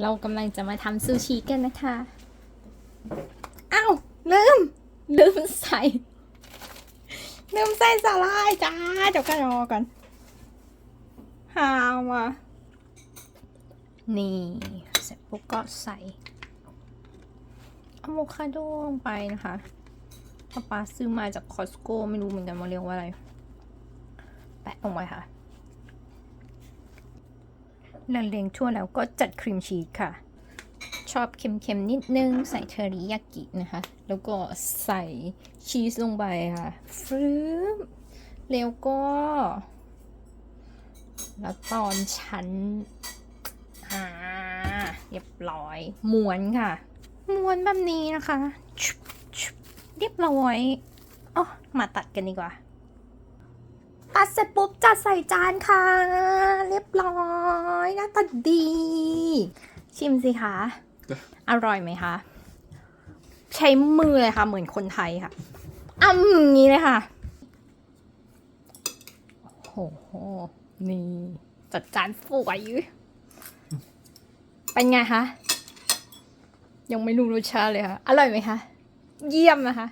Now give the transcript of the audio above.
เรากำลังจะมาทำซูชิกันนะคะ อ้าว ลืม ลืมใส่ ลืมใส่สาลายจ้า เดี๋ยวกันรอก่อนหามานี่เสร็จปุ๊บก็ใส่อะโวคาโดลงไปนะคะป้าป๊าซื้อมาจากคอสโก้ไม่รู้เหมือนกันว่าเรียกว่าอะไร แปะลงไปค่ะ ล้วเลียงทั่วแล้วก็จัดครีมชีสค่ะ ชอบเค็มๆนิดนึง ใส่เทอริยากินะคะ แล้วก็ใส่ชีสลงไปค่ะฟรึบแล้วก็ แล้วตอนชั้นอ่าเรียบร้อยม้วนค่ะม้วนแบบนี้นะคะชุบชุบเรียบร้อยอ๋อมาตัดกันดีกว่าตัดเสร็จปุ๊บจัดใส่จานค่ะ เรียบ อยหน้าตาดี ชิมสิคะ อร่อยไหมคะ ใช้มือเลยค่ะ เหมือนคนไทยค่ะอ้ำอย่างนี้เลยค่ะโอ้โห นี่ จัดจานสวยเป็นไงคะ ยังไม่รู้รสชาติเลยค่ะ อร่อยไหมคะ เยี่ยมนะคะ